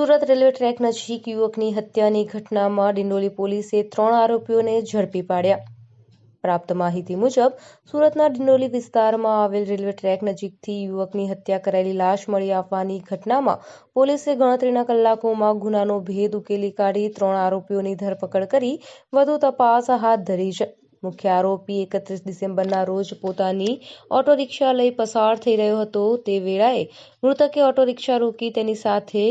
Surat railway track નજીક યુવકની હત્યાની ઘટનામાં ડિંડોલી પોલીસે ત્રણ આરોપીઓને ઝડપી પાડ્યા. પ્રાપ્ત માહિતી મુજબ, સુરતના ડિંડોલી વિસ્તારમાં આવેલ રેલવે ટ્રેક નજીકથી યુવકની હત્યા કરાયેલી લાશ મળી આવવાની ઘટનામાં પોલીસે ગણતરીના કલાકોમાં ગુનાનો ભેદ ઉકેલી કાઢી ત્રણ આરોપીઓની ધરપકડ કરી વધુ તપાસ હાથ ધરી છે. મુખ્ય આરોપી એકત્રીસ ડિસેમ્બરના રોજ પોતાની ઓટો રિક્ષા લઈ પસાર થઈ રહ્યો હતો. તે વેળાએ મૃતકે ઓટો રિક્ષા રોકી તેની સાથે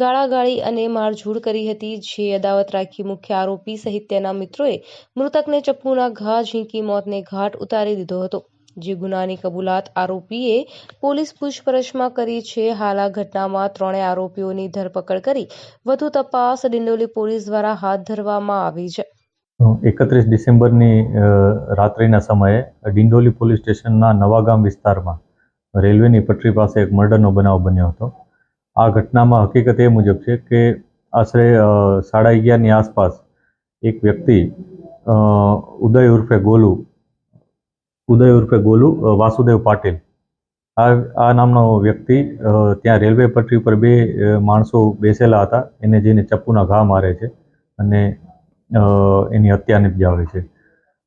ગાળાગાળી અને મારઝૂડ કરી હતી, જે અદાવત રાખી મુખ્ય આરોપી સહિત તેના મિત્રોએ મૃતકને ચપ્પુના ઘા ઝીંકી મોતને ઘાટ ઉતારી દીધો હતો. જે ગુનાની કબૂલાત આરોપીએ પોલીસ પૂછપરછમાં કરી છે. હાલ આ ઘટનામાં ત્રણેય આરોપીઓની ધરપકડ કરી વધુ તપાસ ડિંડોલી પોલીસ દ્વારા હાથ ધરવામાં આવી છે. એકત્રીસ ડિસેમ્બરની રાત્રિના સમયે ડિંડોલી પોલીસ સ્ટેશનના નવાગામ વિસ્તારમાં રેલવેની પટરી પાસે એક મર્ડરનો બનાવ બન્યો હતો. આ ઘટનામાં હકીકત એ મુજબ છે કે આશરે સાડા અગિયારની આસપાસ એક વ્યક્તિ ઉદય ઉર્ફે ગોલુ, ઉદય ઉર્ફે ગોલુ વાસુદેવ પાટીલ, આ આ નામનો વ્યક્તિ ત્યાં રેલવે પટરી પર બે માણસો બેસેલા હતા. એને જઈને ચપ્પુના ઘા મારે છે અને એની હત્યા નિપજાવે છે.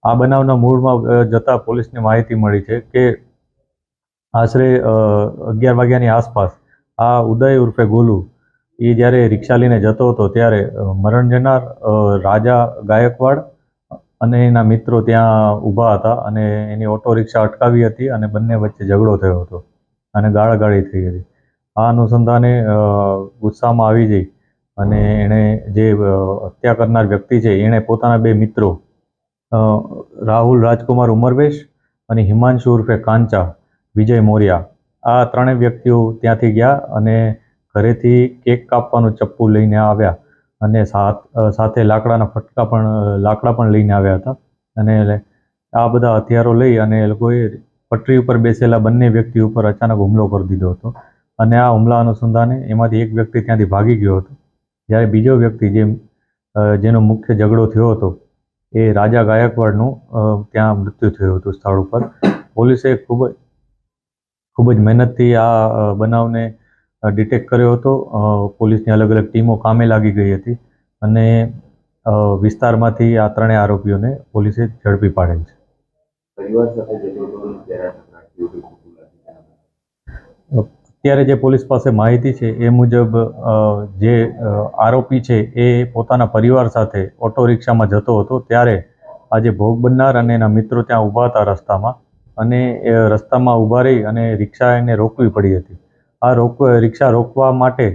આ બનાવના મૂળમાં જતા પોલીસને માહિતી મળી છે કે આશરે અગિયાર વાગ્યાની આસપાસ આ ઉદય ઉર્ફે ગોલુ, એ જ્યારે રિક્ષા લઈને જતો હતો ત્યારે મરણ જનાર રાજા ગાયકવાડ અને એના મિત્રો ત્યાં ઊભા હતા અને એની ઓટો રિક્ષા અટકાવી હતી અને બંને વચ્ચે ઝઘડો થયો હતો અને ગાળાગાળી થઈ હતી. આ અનુસંધાને ગુસ્સામાં આવી જઈ અને એણે જે હત્યા કરનાર વ્યક્તિ છે, એણે પોતાના બે મિત્રો રાહુલ રાજકુમાર ઉમરવેશ અને હિમાંશુ ઉર્ફે કાંચા, વિજય મોર્યા, આ ત્રણેય વ્યક્તિઓ ત્યાંથી ગયા અને ઘરેથી કેક કાપવાનું ચપ્પુ લઈને આવ્યા અને સાથ સાથે લાકડાના ફટકા પણ લાકડા પણ લઈને આવ્યા હતા. અને આ બધા હથિયારો લઈ અને એ લોકોએ પટરી ઉપર બેસેલા બંને વ્યક્તિ ઉપર અચાનક હુમલો કરી દીધો હતો. અને આ હુમલા અનુસંધાને એમાંથી એક વ્યક્તિ ત્યાંથી ભાગી ગયો હતો. જ્યારે બીજો વ્યક્તિ જે જેનો મુખ્ય ઝઘડો થયો હતો, એ રાજા ગાયકવાડનું ત્યાં મૃત્યુ થયું હતું સ્થળ ઉપર. પોલીસે ખૂબ ખૂબ જ મહેનતથી આ બનાવને ડિટેક્ટ કર્યો હતો. પોલીસની અલગ અલગ ટીમો કામે લાગી ગઈ હતી અને વિસ્તારમાંથી આ ત્રણેય આરોપીઓને પોલીસે ઝડપી પાડેલ છે. અત્યારે જે પોલીસ પાસે માહિતી છે એ મુજબ જે આરોપી છે એ પોતાના પરિવાર સાથે ઓટો રિક્ષામાં જતો હતો. ત્યારે આજે ભોગ બનનાર અને એના મિત્રો ત્યાં ઊભા હતા રસ્તામાં અને એ રસ્તામાં ઊભા રહી અને રિક્ષા એને રોકવી પડી હતી. આ રોક, રિક્ષા રોકવા માટે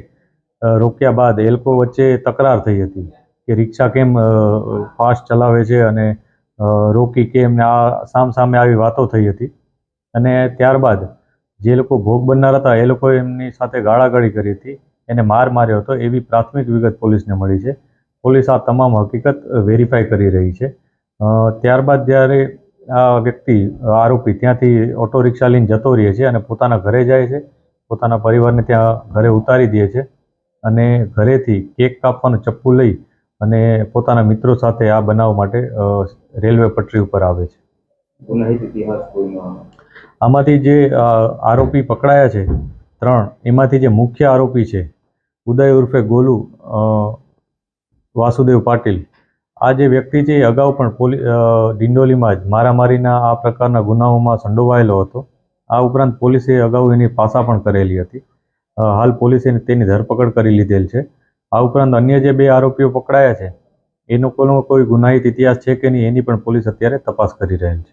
રોક્યા બાદ એ લોકો વચ્ચે તકરાર થઈ હતી કે રિક્ષા કેમ ફાસ્ટ ચલાવે છે અને રોકી કેમ આ સામ સામે આવી વાતો થઈ હતી. અને ત્યારબાદ જે લોકો ભોગ બનનાર હતા, એ લોકોએ એમની સાથે ગાળાગાળી કરી હતી, એને માર માર્યો હતો, એવી પ્રાથમિક વિગત પોલીસને મળી છે. પોલીસ આ તમામ હકીકત વેરીફાઈ કરી રહી છે. ત્યારબાદ જ્યારે આ વ્યક્તિ આરોપી ત્યાંથી ઓટો રિક્ષા લઈને જતો રહે છે અને પોતાના ઘરે જાય છે, પોતાના પરિવારને ત્યાં ઘરે ઉતારી દે છે અને ઘરેથી કેક કાપવાનું ચપ્પુ લઈ અને પોતાના મિત્રો સાથે આ બનાવ માટે રેલવે પટરી ઉપર આવે છે. ગુનાહિત ઇતિહાસ કોઈનો આમાંથી જે આરોપી પકડાયા છે, ત્રણ, એમાંથી જે મુખ્ય આરોપી છે, ઉદય ઉર્ફે ગોલુ વાસુદેવ પાટીલ, આ જે વ્યક્તિ છે એ અગાઉ પણ પોલીસ ડિંડોલીમાં જ મારામારીના આ પ્રકારના ગુનાઓમાં સંડોવાયેલો હતો. આ ઉપરાંત પોલીસે અગાઉ એની પાસા પણ કરેલી હતી. હાલ પોલીસે તેની ધરપકડ કરી લીધેલ છે. આ ઉપરાંત અન્ય જે બે આરોપીઓ પકડાયા છે એનો કોઈ કોઈ ગુનાહિત ઇતિહાસ છે કે નહીં એની પણ પોલીસ અત્યારે તપાસ કરી રહેલ છે.